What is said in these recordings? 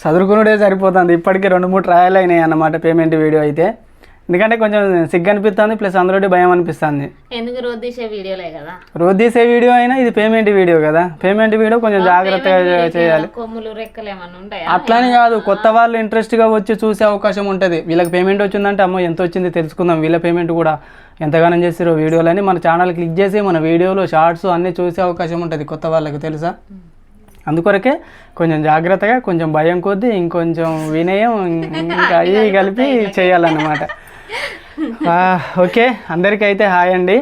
చదువుకునుడే సరిపోతుంది. ఇప్పటికే రెండు మూడు ట్రయల్ అయినాయి అన్నమాట పేమెంట్ వీడియో అయితే. ఎందుకంటే కొంచెం సిగ్గు అనిపిస్తుంది ప్లస్ అందులో భయం అనిపిస్తుంది. ఎందుకు రోజు తీసే వీడియోలే కదా? రోజు తీసే వీడియో అయినా ఇది పేమెంట్ వీడియో కదా. పేమెంట్ వీడియో కొంచెం జాగ్రత్తగా చేయాలి. కొమ్ములు రెక్కలు ఏమన్నా అట్లానే కాదు. కొత్త వాళ్ళు ఇంట్రెస్ట్గా వచ్చి చూసే అవకాశం ఉంటుంది. వీళ్ళకి పేమెంట్ వచ్చిందంటే అమ్మో ఎంత వచ్చింది తెలుసుకుందాం. వీళ్ళ పేమెంట్ కూడా ఎంతగానో చేస్తారో వీడియోలని మన ఛానల్ క్లిక్ చేసి మన వీడియోలో షార్ట్స్ అన్నీ చూసే అవకాశం ఉంటుంది కొత్త వాళ్ళకి తెలుసా? అందుకొరకే కొంచెం జాగ్రత్తగా కొంచెం భయం కొద్దీ ఇంకొంచెం వినయం ఇంకా అవి కలిపి చేయాలన్నమాట. ఓకే. అందరికీ హాయ్ అండి.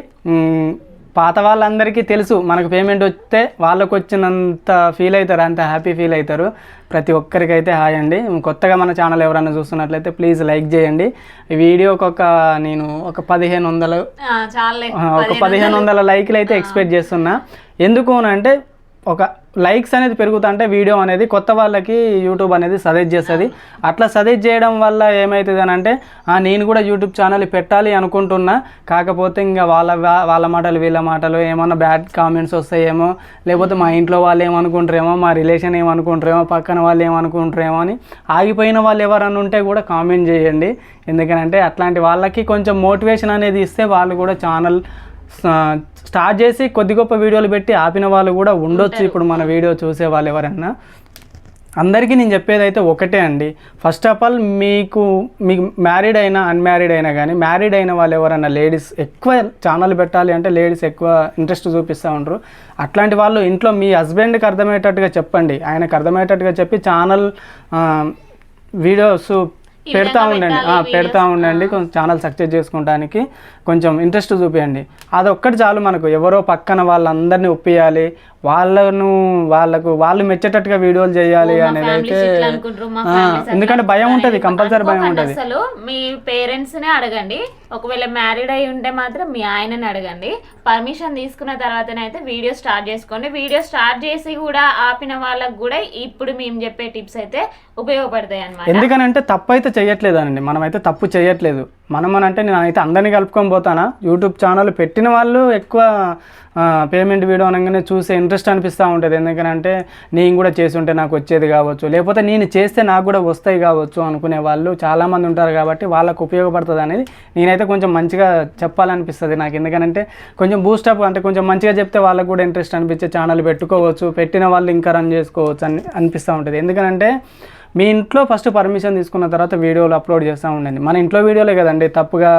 పాత వాళ్ళందరికీ తెలుసు మనకు పేమెంట్ వస్తే వాళ్ళకు వచ్చినంత ఫీల్ అవుతారు అంత హ్యాపీ ఫీల్ అవుతారు. ప్రతి ఒక్కరికైతే హాయ్ అండి. కొత్తగా మన ఛానల్ ఎవరైనా చూస్తున్నట్లయితే ప్లీజ్ లైక్ చేయండి. ఈ వీడియోకి ఒక నేను ఒక పదిహేను వందలు ఒక పదిహేను వందల. లైక్లు అయితే ఎక్స్పెక్ట్ చేస్తున్నా. ఎందుకు అని అంటే ఒక లైక్స్ అనేది పెరుగుతుంటే వీడియో అనేది కొత్త వాళ్ళకి యూట్యూబ్ అనేది సజెస్ట్ చేస్తుంది. అట్లా సజెస్ట్ చేయడం వల్ల ఏమవుతుంది అని అంటే నేను కూడా యూట్యూబ్ ఛానల్ పెట్టాలి అనుకుంటున్నా. కాకపోతే ఇంకా వాళ్ళ వాళ్ళ మాటలు వీళ్ళ మాటలు ఏమన్నా బ్యాడ్ కామెంట్స్ వస్తాయేమో లేకపోతే మా ఇంట్లో వాళ్ళు ఏమనుకుంటారేమో మా రిలేషన్ ఏమనుకుంటారేమో పక్కన వాళ్ళు ఏమనుకుంటారేమో అని ఆగిపోయిన వాళ్ళు ఎవరన్నా ఉంటే కూడా కామెంట్ చేయండి. ఎందుకంటే అట్లాంటి వాళ్ళకి కొంచెం మోటివేషన్ అనేది ఇస్తే వాళ్ళు కూడా ఛానల్ స్టార్ట్ చేసి కొద్ది గొప్ప వీడియోలు పెట్టి ఆపిన వాళ్ళు కూడా ఉండొచ్చు. ఇప్పుడు మన వీడియో చూసే వాళ్ళు ఎవరన్నా. అందరికీ నేను చెప్పేది అయితే ఒకటే అండి. ఫస్ట్ ఆఫ్ ఆల్ మీకు మీకు మ్యారీడ్ అయినా అన్మ్యారీడ్ అయినా కానీ మ్యారీడ్ అయిన వాళ్ళు ఎవరైనా లేడీస్ ఎక్కువ ఛానల్ పెట్టాలి అంటే లేడీస్ ఎక్కువ ఇంట్రెస్ట్ చూపిస్తూ ఉంటారు అట్లాంటి వాళ్ళు ఇంట్లో మీ హస్బెండ్కి అర్థమయ్యేటట్టుగా చెప్పండి. ఆయనకు అర్థమయ్యేటట్టుగా చెప్పి ఛానల్ వీడియోస్ పెడతా ఉండండి. పెడతా ఉండండి. కొంచెం ఛానల్ సక్సెస్ చేసుకోవడానికి కొంచెం ఇంట్రెస్ట్ చూపించండి అదొక్కటి చాలు మనకు. ఎవరో పక్కన వాళ్ళందరినీ ఒప్పియాలి. వాళ్ళను వాళ్ళకు వాళ్ళు మెచ్చేటట్టుగా వీడియోలు చేయాలి అనేది అయితే ఎందుకంటే భయం ఉంటుంది. కంపల్సరీ భయం ఉంటుంది. అసలు మీ పేరెంట్స్ నే అడగండి. ఒకవేళ మ్యారీడ్ అయి ఉంటే మాత్రం మీ ఆయనని అడగండి. పర్మిషన్ తీసుకున్న తర్వాతనైతే వీడియో స్టార్ట్ చేసుకోండి. వీడియో స్టార్ట్ చేసి కూడా ఆపిన వాళ్ళకు కూడా ఇప్పుడు మేము చెప్పే టిప్స్ అయితే ఉపయోగపడతాయి అన్నమాట ఎందుకనంటే తప్పు అయితే చేయట్లేదండి మనమైతే తప్పు చేయట్లేదు మనం అంటే నేను అయితే అందరినీ కలుపుకొని పోతానా? యూట్యూబ్ ఛానల్ పెట్టిన వాళ్ళు ఎక్కువ పేమెంట్ వీడియో అనగానే చూసే ఇంట్రెస్ట్ అనిపిస్తూ ఉంటుంది. ఎందుకంటే నేను కూడా చేసి ఉంటే నాకు వచ్చేది కావచ్చు లేకపోతే నేను చేస్తే నాకు కూడా వస్తాయి కావచ్చు అనుకునే వాళ్ళు చాలామంది ఉంటారు కాబట్టి వాళ్ళకు ఉపయోగపడుతుంది అనేది నేనైతే కొంచెం మంచిగా చెప్పాలనిపిస్తుంది నాకు. ఎందుకంటే కొంచెం బూస్టప్ అంటే కొంచెం మంచిగా చెప్తే వాళ్ళకు కూడా ఇంట్రెస్ట్ అనిపించే ఛానల్ పెట్టుకోవచ్చు పెట్టిన వాళ్ళు ఇంకా రన్ చేసుకోవచ్చు అని అనిపిస్తూ ఉంటుంది. ఎందుకంటే మీ ఇంట్లో ఫస్ట్ పర్మిషన్ తీసుకున్న తర్వాత వీడియోలు అప్లోడ్ చేస్తూ ఉండండి. మన ఇంట్లో వీడియోలే కదండి తప్పుగా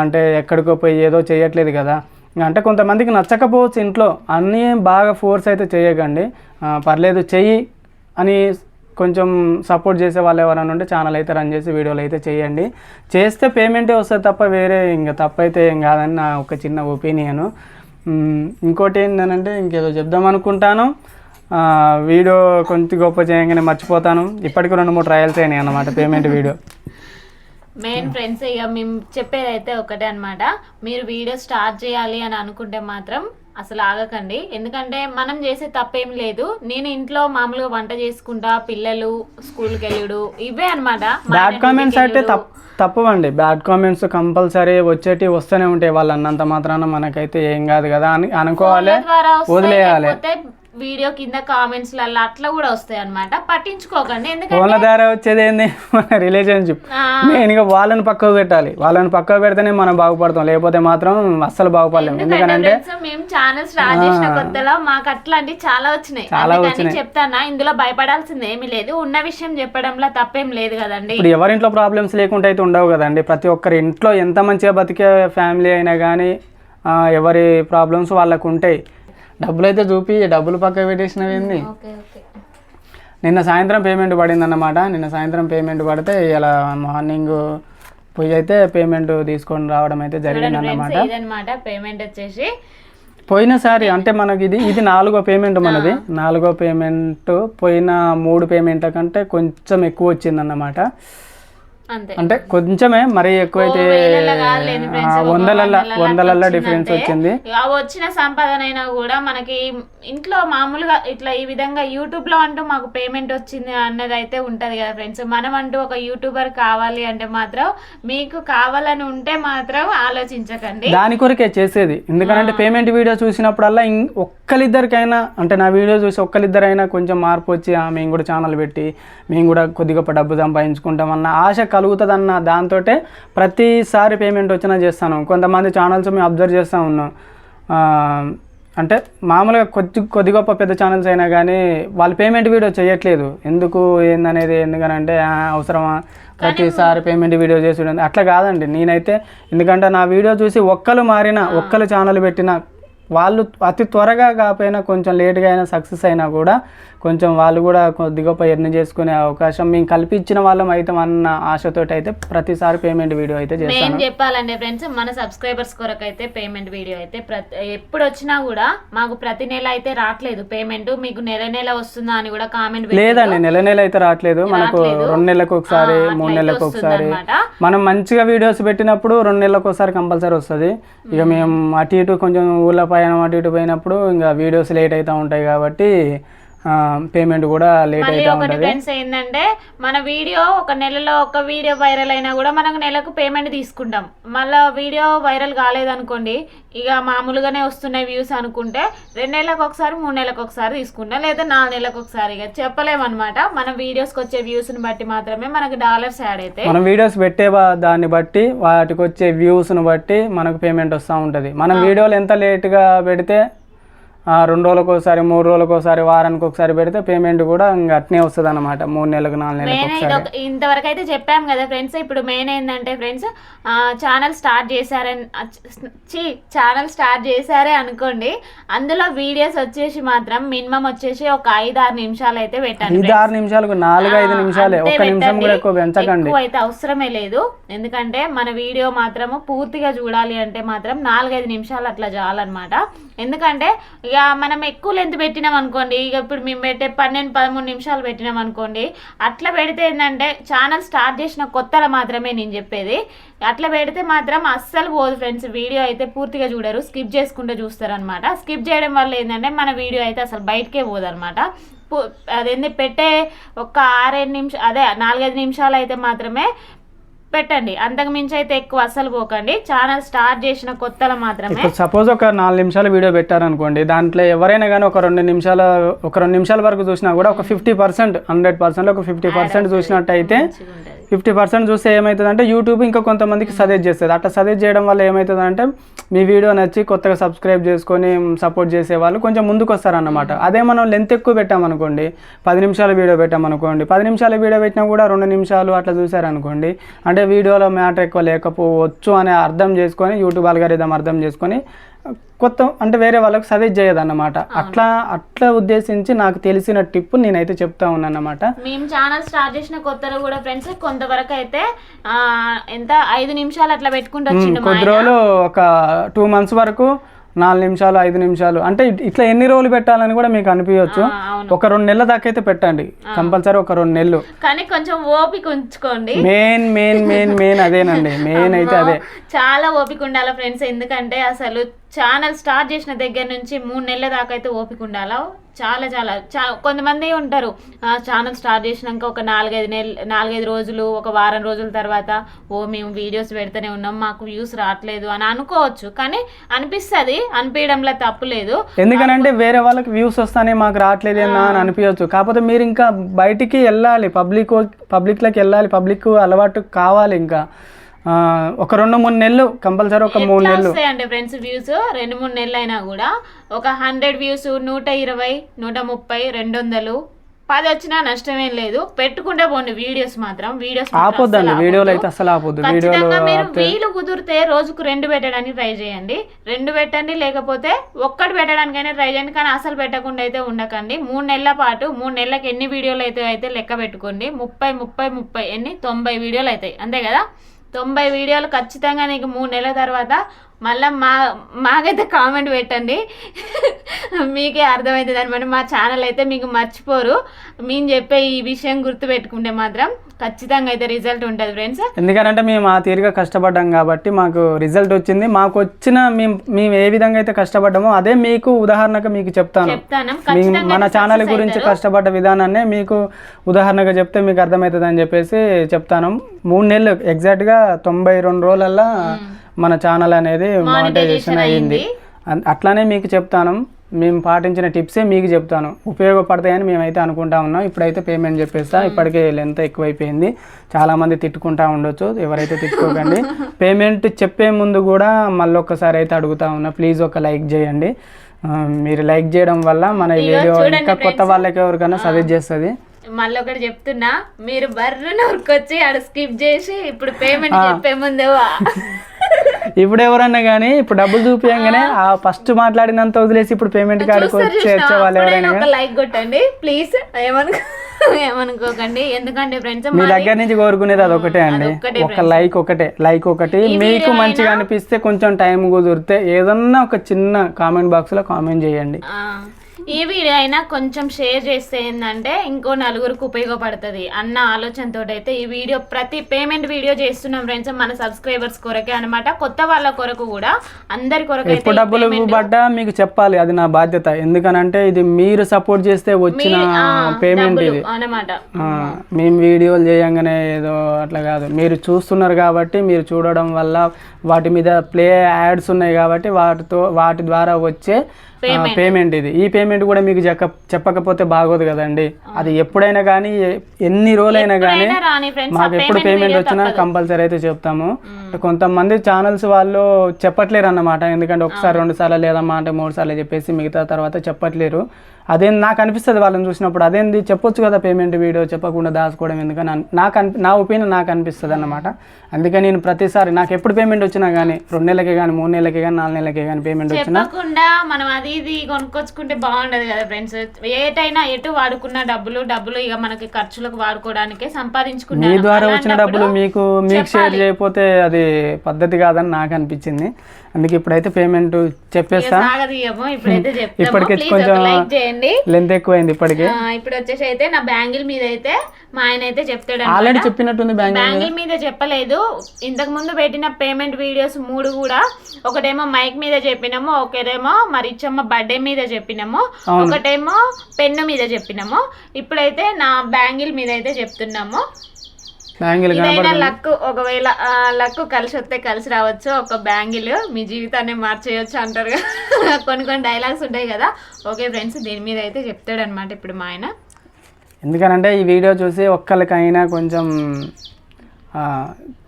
అంటే ఎక్కడికో పోయి ఏదో చేయట్లేదు కదా. అంటే కొంతమందికి నచ్చకపోవచ్చు ఇంట్లో అన్నీ బాగా ఫోర్స్ అయితే చేయకండి. పర్లేదు చెయ్యి అని కొంచెం సపోర్ట్ చేసే వాళ్ళు ఎవరైనా ఉంటే ఛానల్ అయితే రన్ చేసి వీడియోలు అయితే చేయండి. చేస్తే పేమెంటే వస్తుంది తప్ప వేరే ఇంకా తప్పైతే ఏం కాదని నా ఒక చిన్న ఒపీనియను ఇంకోటి ఏంటంటే ఇంకేదో చెప్దాం అనుకుంటాను. వీడియో కొంచెం గొప్ప చేయగానే మర్చిపోతాను. ఇప్పటికి రెండు మూడు ట్రయల్స్ అయినాయి అన్నమాట పేమెంట్ వీడియో మెయిన్ ఫ్రెండ్స్ ఇక మేము చెప్పేది అయితే ఒకటే అనమాట మీరు వీడియో స్టార్ట్ చేయాలి అని అనుకుంటే మాత్రం అసలు ఆగకండి. ఎందుకంటే మనం చేసే తప్పేం లేదు. నేను ఇంట్లో మామూలుగా వంట చేసుకుంటా పిల్లలు స్కూల్కి వెళ్ళుడు ఇవే అనమాట బ్యాడ్ కామెంట్స్ అయితే తప్పు తప్పవండి. బ్యాడ్ కామెంట్స్ కంపల్సరీ వచ్చేటి వస్తూనే ఉంటాయి. వాళ్ళు అన్నంత మాత్రాన మనకైతే ఏం కాదు కదా అని అనుకోవాలి. వదిలేయాలి. వీడియో కింద కామెంట్స్ అట్లా కూడా వస్తాయి అనమాట పట్టించుకోకండి. ఎందుకంటే ద్వారా వచ్చేది ఏంది? మన రిలేషన్షిప్ మెయిన్గా వాళ్ళని పక్కకు పెట్టాలి. వాళ్ళని పక్కకు పెడితేనే మనం బాగుపడతాం. లేకపోతే మాత్రం అస్సలు బాగుపడలేము ఎందుకంటే మేము ఛానల్ స్టార్ట్ చేసిన కొత్తలో మాకు అట్లాంటి చాలా వచ్చినాయి. చాలా వచ్చినాయి. చెప్తానా ఇందులో భయపడాల్సింది ఏమీ లేదు. ఉన్న విషయం చెప్పడంలో తప్పేం లేదు కదండి. ఇప్పుడు ఎవరింట్లో ప్రాబ్లమ్స్ లేకుండా అయితే ఉండవు కదండి. ప్రతి ఒక్కరి ఇంట్లో ఎంత మంచిగా బతికే ఫ్యామిలీ అయినా కానీ ఎవరి ప్రాబ్లమ్స్ వాళ్ళకు ఉంటాయి. డబ్బులు అయితే చూపి డబ్బులు పక్క పెట్టేసినవి ఏంది నిన్న సాయంత్రం పేమెంట్ పడింది అన్నమాట నిన్న సాయంత్రం పేమెంట్ పడితే ఇలా మార్నింగ్ పోయి అయితే పేమెంట్ తీసుకొని రావడం అయితే జరిగింది అన్నమాట పేమెంట్ వచ్చేసి. పోయినసారి అంటే మనకి ఇది ఇది నాలుగో పేమెంట్ మనది. నాలుగో పేమెంట్ పోయిన మూడు పేమెంట్ల కంటే కొంచెం ఎక్కువ వచ్చింది అన్నమాట అంతే అంటే కొంచెమే మరీ ఎక్కువైతే వందలల్లో డిఫరెన్స్ వచ్చింది. వచ్చిన సంపాదన అయినా కూడా మనకి ఇంట్లో మామూలుగా ఇట్లా ఈ విధంగా యూట్యూబ్లో అంటూ మాకు పేమెంట్ వచ్చింది అన్నది అయితే ఉంటది కదా ఫ్రెండ్స్. మనం అంటూ ఒక యూట్యూబర్ కావాలి అంటే మాత్రం మీకు కావాలని ఉంటే మాత్రం ఆలోచించకండి. దాని కొరకే చేసేది. ఎందుకంటే పేమెంట్ వీడియో చూసినప్పుడల్లా ఒక్కరిద్దరికైనా అంటే నా వీడియో చూసి ఒక్కరిద్దరైనా కొంచెం మార్పు వచ్చి "ఆ, మేము కూడా ఛానల్ పెట్టి మేము కూడా కొద్దిగా డబ్బు సంపాదించుకుంటామన్న ఆశ కలుగుతుందన్న దాంతో ప్రతిసారి పేమెంట్ వచ్చినా చేస్తాను. కొంతమంది ఛానల్స్ మేము అబ్జర్వ్ చేస్తూ ఉన్నాం. అంటే మామూలుగా కొద్ది కొద్ది గొప్ప పెద్ద ఛానల్స్ అయినా కానీ వాళ్ళు పేమెంట్ వీడియో చేయట్లేదు. ఎందుకు ఏందనేది ఎందుకనంటే "ఆ, అవసరమా? ప్రతిసారి పేమెంట్ వీడియో చేసి ఉంటుంది." అట్లా కాదండి. నేనైతే ఎందుకంటే నా వీడియో చూసి ఒక్కరు మారినా ఒక్కరు ఛానల్ పెట్టినా వాళ్ళు అతి త్వరగా కాకపోయినా కొంచెం లేట్గా అయినా సక్సెస్ అయినా కూడా కొంచెం వాళ్ళు కూడా కొద్ది గొప్ప ఎర్న్ చేసుకునే అవకాశం మేము కల్పించిన వాళ్ళం అయితే అన్న ఆశతోటి అయితే ప్రతిసారి పేమెంట్ వీడియో అయితే చేస్తాను. చెప్పాలంటే ఫ్రెండ్స్ మన సబ్స్క్రైబర్స్ కొరకు అయితే పేమెంట్ వీడియో అయితే ప్రతి ఎప్పుడు వచ్చినా కూడా మాకు ప్రతి నెల అయితే రావట్లేదు పేమెంట్ మీకు నెల నెల వస్తుందా అని కూడా కామెంట్ లేదండి నెల నెల అయితే రావట్లేదు మనకు. రెండు నెలలకు ఒకసారి మూడు నెలలకు ఒకసారి. మనం మంచిగా వీడియోస్ పెట్టినప్పుడు రెండు నెలలకు ఒకసారి కంపల్సరీ వస్తుంది. ఇక మేము. అటు ఇటు కొంచెం ఊళ్ళ పైన అటు ఇటు పోయినప్పుడు ఇంకా వీడియోస్ లేట్ అవుతూ ఉంటాయి కాబట్టి పేమెంట్ కూడా లేట్ అవుతూ ఒకటి ఫ్రెండ్స్ ఏంటంటే మన వీడియో ఒక నెలలో ఒక వీడియో వైరల్ అయినా కూడా మనకు నెలకు పేమెంట్ తీసుకుంటాం. మళ్ళీ వీడియో వైరల్ కాలేదనుకోండి ఇక మామూలుగానే వస్తున్నాయి వ్యూస్ అనుకుంటే రెండు నెలలకు ఒకసారి మూడు నెలలకు ఒకసారి తీసుకుంటాం లేదా నాలుగు నెలలకు ఒకసారి ఇక చెప్పలేమన్నమాట. మన వీడియోస్కి వచ్చే వ్యూస్ని బట్టి మాత్రమే మనకు డాలర్స్ యాడ్ అయితే. మనం వీడియోస్ పెట్టే దాన్ని బట్టి వాటికి వచ్చే వ్యూస్ను బట్టి మనకు పేమెంట్ వస్తూ ఉంటుంది. మనం వీడియోలు ఎంత లేట్గా పెడితే రెండు రోజులకు ఒకసారి మూడు రోజులకు ఒకసారి వారానికి ఒకసారి పెడితే పేమెంట్ కూడా ఇంకా అట్నే వస్తుంది అనమాట మూడు నెలలకు నాలుగు నెలలకు ఒక ఇంతవరకు అయితే చెప్పాం కదా ఫ్రెండ్స్ ఇప్పుడు మెయిన్ ఏంటంటే ఫ్రెండ్స్ ఛానల్ స్టార్ట్ చేశారని చి ఛానల్ స్టార్ట్ చేశారే అనుకోండి అందులో వీడియోస్ వచ్చేసి మాత్రం మినిమం వచ్చేసి ఒక ఐదు ఆరు నిమిషాలు అయితే పెట్టండి ఐదు ఆరు నిమిషాలకు నాలుగు ఐదు నిమిషాలే. ఒక్క నిమిషం. కూడా ఎక్కువ పెంచకండి. అయితే అవసరమే లేదు. ఎందుకంటే మన వీడియో మాత్రము పూర్తిగా చూడాలి అంటే మాత్రం నాలుగైదు నిమిషాలు అట్లా చాలన్నమాట. ఎందుకంటే ఇక మనం ఎక్కువ లెంత్ పెట్టినాం అనుకోండి ఇక ఇప్పుడు మేము పెట్టే పన్నెండు పదమూడు నిమిషాలు పెట్టినాం అనుకోండి అట్లా పెడితే ఏంటంటే ఛానల్ స్టార్ట్ చేసిన కొత్తలో మాత్రమే నేను చెప్పేది. అట్లా పెడితే మాత్రం అస్సలు పోదు ఫ్రెండ్స్ వీడియో అయితే పూర్తిగా చూడరు స్కిప్ చేసుకుంటూ చూస్తారనమాట స్కిప్ చేయడం వల్ల ఏంటంటే మన వీడియో అయితే అసలు బయటకే పోదనమాట అదేంది పెట్టే ఒక ఆరేడు నిమిషం అదే నాలుగైదు నిమిషాలు అయితే మాత్రమే పెట్టండి. అంతకు మించి అయితే ఎక్కువ అస్సలు పోకండి. ఛానల్ స్టార్ట్ చేసిన కొత్తలో మాత్రమే. సపోజ్ ఒక నాలుగు నిమిషాల వీడియో పెట్టారనుకోండి దాంట్లో ఎవరైనా కానీ ఒక రెండు నిమిషాల ఒక రెండు నిమిషాల వరకు చూసినా కూడా ఒక ఫిఫ్టీ పర్సెంట్ హండ్రెడ్ పర్సెంట్ ఒక ఫిఫ్టీ పర్సెంట్ చూసినట్టయితే. ఫిఫ్టీ పర్సెంట్ చూస్తే ఏమవుతుందంటే యూట్యూబ్ ఇంకా కొంతమందికి సజెస్ట్ చేస్తుంది. అట్లా సజెస్ట్ చేయడం వల్ల ఏమవుతుందంటే మీ వీడియో నచ్చి కొత్తగా సబ్స్క్రైబ్ చేసుకొని సపోర్ట్ చేసే వాళ్ళు కొంచెం ముందుకు వస్తారన్నమాట అదే మనం లెంత్ ఎక్కువ పెట్టామనుకోండి పది నిమిషాల వీడియో పెట్టామనుకోండి పది నిమిషాల వీడియో పెట్టినా కూడా రెండు నిమిషాలు అట్లా చూసారనుకోండి అంటే వీడియోలో మ్యాటర్ ఎక్కువ లేకపోవచ్చు అని అర్థం చేసుకొని యూట్యూబ్ అల్గారిథం అర్థం చేసుకొని కొత్త అంటే వేరే వాళ్ళకి సజెస్ట్ చేయదన్నమాట. అట్లా అట్లా ఉద్దేశించి నాకు తెలిసిన టిప్ నేనైతే చెప్తా ఉన్నాను అన్నమాట మేము ఛానల్ స్టార్ట్ చేసిన కొత్తలో కూడా ఫ్రెండ్స్ కొంతవరకు అయితే ఎంత ఐదు నిమిషాలు అట్లా పెట్టుకుంటూ కొద్ది. రోజులు ఒక టూ మంత్స్ వరకు నాలుగు నిమిషాలు ఐదు నిమిషాలు. అంటే ఇట్- ఇట్లా ఎన్ని రోజులు పెట్టాలని కూడా మీకు అనిపించవచ్చు ఒక రెండు నెలల దాకా అయితే పెట్టండి. కంపల్సరీ ఒక రెండు నెలలు. కానీ కొంచెం ఓపిక ఉంచుకోండి. మెయిన్ మెయిన్ మెయిన్ మెయిన్ అదేనండి. మెయిన్ అయితే అదే. చాలా ఓపిక ఉండాలి ఫ్రెండ్స్? ఎందుకంటే అసలు ఛానల్ స్టార్ట్ చేసిన దగ్గర నుంచి మూడు నెలల దాకా అయితే ఓపిక ఉండాలా? చాలా చాలా చా కొంతమంది ఉంటారు. ఛానల్ స్టార్ట్ చేసినాక ఒక నాలుగైదు నెలలు నాలుగైదు రోజులు ఒక వారం రోజుల తర్వాత ఓ మేము వీడియోస్ పెడుతూనే ఉన్నాం మాకు వ్యూస్ రావట్లేదు అని అనుకోవచ్చు. కానీ అనిపిస్తుంది అనిపించడంలో తప్పు లేదు. ఎందుకనంటే వేరే వాళ్ళకి వ్యూస్ వస్తానే మాకు రావట్లేదేనా అని అనిపించవచ్చు కాకపోతే మీరు ఇంకా బయటికి వెళ్ళాలి పబ్లిక్ పబ్లిక్లోకి వెళ్ళాలి పబ్లిక్ అలవాటు కావాలి ఇంకా. ఒక రెండు మూడు నెలలు కంపల్సరీ ఒక మూడు నెలలు. వస్తాయండి ఫ్రెండ్స్ వ్యూస్ రెండు మూడు నెలలు అయినా కూడా. ఒక హండ్రెడ్ వ్యూస్ నూట ఇరవై నూట ముప్పై రెండు వందలు. పది వచ్చినా నష్టమేం లేదు. పెట్టుకుంటే పోండి వీడియోస్ మాత్రం. వీడియోస్ ఆపొద్దండి వీడియోలు అయితే అసలు ఆపొద్దు. వీడియోలు మీరు వీలు కుదిరితే రోజుకు రెండు పెట్టడానికి ట్రై చేయండి. రెండు పెట్టండి లేకపోతే ఒక్కటి పెట్టడానికైనా ట్రై చేయండి. కానీ అసలు పెట్టకుండా అయితే ఉండకండి. మూడు నెలల పాటు మూడు నెలలకు ఎన్ని వీడియోలు అయితే అయితే లెక్క పెట్టుకోండి. ముప్పై ముప్పై ముప్పై ఎన్ని? తొంభై వీడియోలు అవుతాయి అంతే కదా? తొంభై వీడియోలు ఖచ్చితంగా నీకు మూడు నెలల తర్వాత మళ్ళీ మా మాకైతే కామెంట్ పెట్టండి. మీకే అర్థమవుతుంది అనమాట. మా ఛానల్ అయితే మీకు మర్చిపోరు. మేము చెప్పే ఈ విషయం గుర్తుపెట్టుకుంటే మాత్రం. ఖచ్చితంగా అయితే రిజల్ట్ ఉంటుంది ఫ్రెండ్స్ ఎందుకంటే మేము ఆ తీరుగా కష్టపడ్డాం కాబట్టి మాకు రిజల్ట్ వచ్చింది. మాకు వచ్చిన మేము మేము ఏ విధంగా అయితే కష్టపడ్డామో అదే మీకు ఉదాహరణగా మీకు చెప్తాను. మన ఛానల్ గురించి. కష్టపడ్డ విధానాన్ని మీకు ఉదాహరణగా చెప్తే మీకు అర్థమవుతుంది అని చెప్పేసి చెప్తాను. మూడు నెలలు ఎగ్జాక్ట్గా తొంభై రెండు రోజులల్లో మన ఛానల్ అనేది మానిటైజేషన్ అయ్యింది అట్లానే మీకు చెప్తాను. మేము పాటించిన టిప్సే మీకు చెప్తాను. ఉపయోగపడతాయని మేమైతే అనుకుంటా ఉన్నాం. ఇప్పుడైతే పేమెంట్ చెప్పేస్తా. ఇప్పటికే లెంత్ ఎక్కువైపోయింది. చాలామంది తిట్టుకుంటా ఉండొచ్చు. ఎవరైతే తిట్టుకోకండి. పేమెంట్ చెప్పే ముందు కూడా మళ్ళీ ఒక్కసారి అయితే అడుగుతా ఉన్నా. ప్లీజ్ ఒక లైక్ చేయండి. మీరు లైక్ చేయడం వల్ల మన వీడియో ఇంకా కొత్త. వాళ్ళకి ఎవరికైనా సజెస్ట్ చేస్తుంది. మళ్ళీ ఒకటి చెప్తున్నా. మీరు బర్రెన ఉరికొచ్చి ఆడ స్కిప్ చేసి ఇప్పుడు పేమెంట్. చెప్పే ముందు ఇప్పుడు ఎవరన్నా కానీ ఇప్పుడు డబ్బులు చూపించగానే ఆ. ఫస్ట్ మాట్లాడినంత వదిలేసి ఇప్పుడు పేమెంట్ చూస్తారు వచ్చి? వాళ్ళు ఎవరైనా లైక్ కొట్టండి. ప్లీజ్ ఏమనుకో ఏమనుకోకండి. ఎందుకంటే ఫ్రెండ్స్ మీ దగ్గర నుంచి కోరుకునేది అది ఒకటే అండి. ఒక లైక్ ఒకటే లైక్ ఒకటి. మీకు మంచిగా అనిపిస్తే కొంచెం టైం కుదిరితే ఏదన్నా ఒక చిన్న కామెంట్ బాక్స్లో కామెంట్ చేయండి. ఈ వీడియో అయినా కొంచెం షేర్ చేస్తే ఏంటంటే ఇంకో నలుగురికి ఉపయోగపడుతుంది అన్న ఆలోచనతో అయితే ఈ వీడియో ప్రతి పేమెంట్ వీడియో చేస్తున్నాం ఫ్రెండ్స్ మన సబ్స్క్రైబర్స్ కొరకే అన్నమాట. కొత్త వాళ్ళ కొరకు కూడా అందరి కొరకు డబ్బులు పడ్డా మీకు చెప్పాలి అది నా బాధ్యత. ఎందుకనంటే ఇది మీరు సపోర్ట్ చేస్తే వచ్చిన పేమెంట్ ఇది. అన్నమాట. ఆ, మేము వీడియోలు చేయంగానే ఏదో అట్లా కాదు. మీరు చూస్తున్నారు కాబట్టి మీరు చూడడం వల్ల వాటి మీద ప్లే యాడ్స్ ఉన్నాయి కాబట్టి వాటితో వాటి ద్వారా వచ్చే పేమెంట్ ఇది. ఈ పేమెంట్ కూడా మీకు చెప్ప చెప్పకపోతే బాగోదు కదండి. అది ఎప్పుడైనా కానీ ఎన్ని రోజులైనా కానీ మాకు ఎప్పుడు పేమెంట్ వచ్చినా కంపల్సరీ అయితే చెప్తాము. కొంతమంది ఛానల్స్ వాళ్ళు చెప్పట్లేరు అన్నమాట ఎందుకంటే ఒకసారి రెండు సార్లు లేదమ్మా అంటే మూడు సార్లు చెప్పేసి మిగతా తర్వాత చెప్పట్లేరు. అదేం నాకు అనిపిస్తుంది వాళ్ళని చూసినప్పుడు. అదేంది? చెప్పొచ్చు కదా పేమెంట్ వీడియో చెప్పకుండా దాచుకోవడం ఎందుకని అన్- నాకు అనిపి నా ఒపీనియన్ నాకు అనిపిస్తుంది అన్నమాట. అందుకే నేను ప్రతిసారి నాకు ఎప్పుడు పేమెంట్ వచ్చినా కానీ రెండు నెలలకి కానీ మూడు నెలలకి కానీ నాలుగు నెలలకి కానీ పేమెంట్ వచ్చినా చెప్పకుండా మనం అది ఇది కొనుక్కొచ్చుకుంటే బాగుండదు కదా ఫ్రెండ్స్. ఏటైనా ఎటు వాడుకున్న డబ్బులు డబ్బులు ఇక మనకి ఖర్చులకు వాడుకోవడానికే మీ సంపాదించుకున్నాను ద్వారా వచ్చిన డబ్బులు మీకు మీకు షేర్ చేయకపోతే అది పద్ధతి కాదని నాకు అనిపించింది. అందుకే ఇప్పుడైతే పేమెంట్ చెప్పేస్తా. సాగదీయము ఇప్పుడైతే చెప్తాము. ఇప్పటికే కొంచెం చేయండి లెంత్ ఎక్కువైంది ఇప్పటికే. ఇప్పుడు వచ్చేసి అయితే నా బ్యాంగిల్ మీద అయితే మా ఆయన అయితే చెప్తాడు ఆల్రెడీ చెప్పినట్టుంది బ్యాంగిల్ మీద. చెప్పలేదు. ఇంతకు ముందు పెట్టిన పేమెంట్ వీడియోస్ మూడు కూడా ఒకటేమో మైక్ మీద చెప్పినాము ఒకటేమో మరిచ్చమ్మ బర్త్డే మీద చెప్పినాము ఒకటేమో పెన్ను మీద చెప్పినాము. ఇప్పుడైతే నా బ్యాంగిల్ మీద అయితే చెప్తున్నాము. బ్యాంగిల్ ఇదైనా లక్ ఒకవేళ లక్ కలిసి వస్తే కలిసి రావచ్చు. ఒక బ్యాంగిల్ మీ జీవితాన్ని మార్చేయచ్చు అంటారు కొన్ని కొన్ని డైలాగ్స్ ఉంటాయి కదా. ఓకే ఫ్రెండ్స్ దీని మీద అయితే చెప్తాడు అనమాట ఇప్పుడు మా ఆయన. ఎందుకనంటే ఈ వీడియో చూసి ఒక్కరికైనా కొంచెం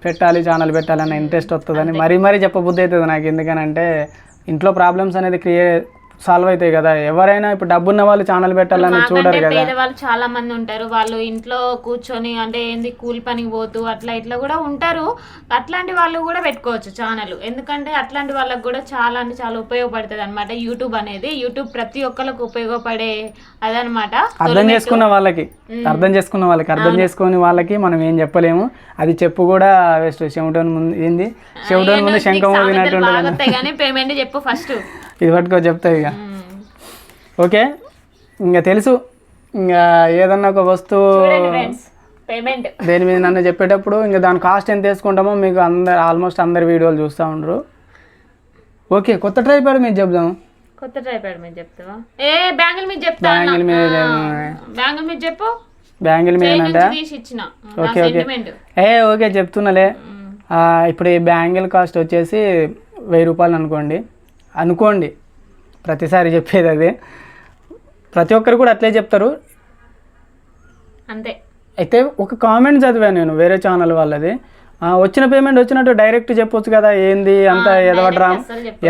పెట్టాలి ఛానల్ పెట్టాలన్న ఇంట్రెస్ట్ వస్తుందని మరీ మరీ చెప్పబుద్ధి అవుతుంది నాకు. ఎందుకనంటే ఇంట్లో ప్రాబ్లమ్స్ అనేది క్రియేట్ సాల్వ్ అవుతాయి కదా. ఎవరైనా ఇప్పుడు డబ్బున్న వాళ్ళు ఛానల్ పెట్టాలని చూడరు కదా. పేదవాళ్ళు చాలా మంది ఉంటారు. వాళ్ళు ఇంట్లో కూర్చొని అంటే ఏంది కూలి పనికి పోతూ అట్లా ఇట్లా కూడా ఉంటారు. అట్లాంటి వాళ్ళు కూడా పెట్టుకోవచ్చు ఛానల్. ఎందుకంటే అట్లాంటి వాళ్ళకి కూడా చాలా అంటే చాలా ఉపయోగపడుతుంది అనమాట యూట్యూబ్ అనేది. యూట్యూబ్ ప్రతి ఒక్కరికి ఉపయోగపడే అదనమాట అర్థం చేసుకున్న వాళ్ళకి అర్థం చేసుకున్న వాళ్ళకి అర్థం చేసుకుని వాళ్ళకి మనం ఏం చెప్పలేము. అది చెప్పు కూడా వేస్ట్. చెవిటోని ముందు ఏంది? చెవిటోని ముందు శంఖం ఊదినట్టు కానీ పేమెంట్ చెప్పు ఫస్ట్ ఇది పట్టుకో చెప్తా ఇక. ఓకే? ఇంకా తెలుసు. ఇంకా ఏదన్నా ఒక వస్తువు పేమెంట్. దేని మీద నన్ను చెప్పేటప్పుడు ఇంకా దాని కాస్ట్ ఎంత వేసుకుంటామో మీకు అందరు ఆల్మోస్ట్ అందరు వీడియోలు చూస్తూ ఉండరు. ఓకే కొత్త ట్రైపాడ్ మీద చెప్దాం. కొత్త ట్రైపాడ్ మీద చెప్తావా? ఏ బ్యాంగిల్ మీద చెప్తా బ్యాంగిల్ మీద బ్యాంగిల్ మీద చెప్పు. బ్యాంగిల్ మీద ఓకే ఓకే. ఏ ఓకే చెప్తున్నాలే ఇప్పుడు ఈ బ్యాంగిల్ కాస్ట్ వచ్చేసి వెయ్యి రూపాయలు అనుకోండి. అనుకోండి ప్రతిసారి చెప్పేది అదే. ప్రతి ఒక్కరు కూడా అట్లే చెప్తారు. అంతే. అయితే ఒక కామెంట్ చదివాను నేను వేరే ఛానల్ వాళ్ళది. వచ్చిన పేమెంట్ వచ్చినట్టు డైరెక్ట్ చెప్పొచ్చు కదా ఏంది అంత ఎదవ డ్రామా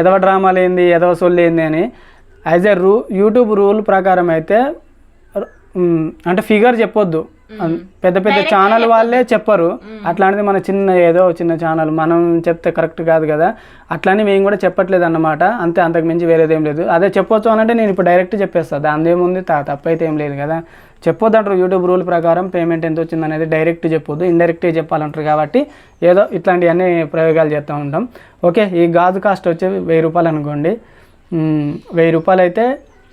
ఎదవ డ్రామాలు ఏంది ఎదవ సొల్లు ఏంది అని. యాజ్ ఎ రూ యూట్యూబ్ రూల్ ప్రకారం అయితే అంటే ఫిగర్ చెప్పొద్దు. పెద్ద పెద్ద ఛానల్ వాళ్ళే చెప్పరు. అట్లాంటిది మన చిన్న ఏదో చిన్న ఛానల్ మనం చెప్తే కరెక్ట్ కాదు కదా. అట్లానే మేము కూడా చెప్పట్లేదు అన్నమాట. అంతే అంతకు మించి వేరేది ఏం లేదు. అదే చెప్పొచ్చు అనంటే నేను ఇప్పుడు డైరెక్ట్ చెప్పేస్తాను దాని ఏముంది తప్పైతే ఏం లేదు కదా. చెప్పొద్దు అంటారు యూట్యూబ్ రూల్ ప్రకారం పేమెంట్ ఎంత వచ్చింది అనేది డైరెక్ట్ చెప్పొద్దు. ఇండైరెక్ట్గా చెప్పాలంటారు కాబట్టి ఏదో ఇట్లాంటివన్నీ ప్రయోగాలు చేస్తూ ఉంటాం. ఓకే ఈ గాజు కాస్ట్ వచ్చి వెయ్యి రూపాయలు అనుకోండి. వెయ్యి రూపాయలు అయితే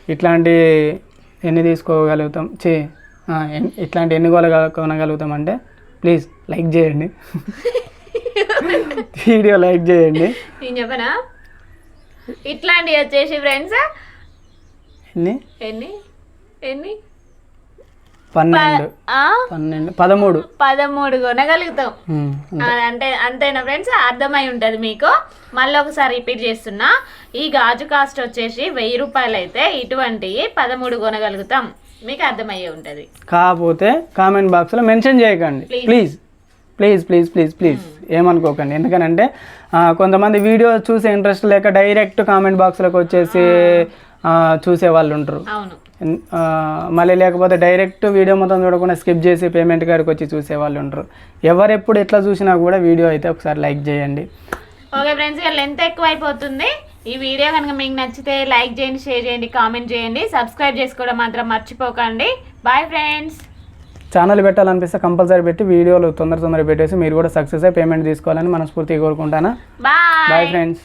ఇట్లాంటి ఎన్ని తీసుకోగలుగుతాం? చే ఇట్లాంటి ఎన్ని కొనగ కొనగలుగుతాం అంటే ప్లీజ్ లైక్ చేయండి. వీడియో లైక్ చేయండి. నేను చెప్పనా? ఇట్లాంటివి వచ్చేసి ఫ్రెండ్స్ ఎన్ని? ఎన్ని? ఎన్ని? పన్నెండు? పన్నెండు. పదమూడు. పదమూడు కొనగలుగుతాం. అంటే అంతేనా ఫ్రెండ్స్ అర్థమై ఉంటుంది మీకు. మళ్ళీ ఒకసారి రిపీట్ చేస్తున్నా. ఈ గాజు కాస్ట్ వచ్చేసి వెయ్యి రూపాయలు అయితే ఇటువంటివి పదమూడు కొనగలుగుతాం. మీకు అర్థమయ్యే ఉంటుంది కాకపోతే కామెంట్ బాక్స్లో మెన్షన్ చేయకండి. Please please please please please ఏమనుకోకండి. ఎందుకనంటే కొంతమంది వీడియో చూసే ఇంట్రెస్ట్ లేక డైరెక్ట్ కామెంట్ బాక్స్లోకి వచ్చేసి ఆ, చూసే వాళ్ళు ఉంటారు మళ్ళీ లేకపోతే డైరెక్ట్ వీడియో మొత్తం చూడకుండా స్కిప్ చేసి పేమెంట్ కాడికి వచ్చి చూసే వాళ్ళు ఉంటారు ఎవరెప్పుడు ఎట్లా చూసినా కూడా వీడియో అయితే ఒకసారి లైక్ చేయండి. ఓకే ఫ్రెండ్స్ లెంత్ ఎక్కువ అయిపోతుంది ఈ వీడియో కనుక మీకు నచ్చితే లైక్ చేయండి షేర్ చేయండి కామెంట్ చేయండి. సబ్స్క్రైబ్ చేసుకోవడం మాత్రం మర్చిపోకండి. బాయ్ ఫ్రెండ్స్ ఛానల్ పెట్టాలనిపిస్తే కంపల్సరీ పెట్టి వీడియోలు తొందర తొందర పెట్టేసి మీరు కూడా సక్సెస్ అయ్యి పేమెంట్ తీసుకోవాలని మనస్ఫూర్తిగా కోరుకుంటాను. Bye bye friends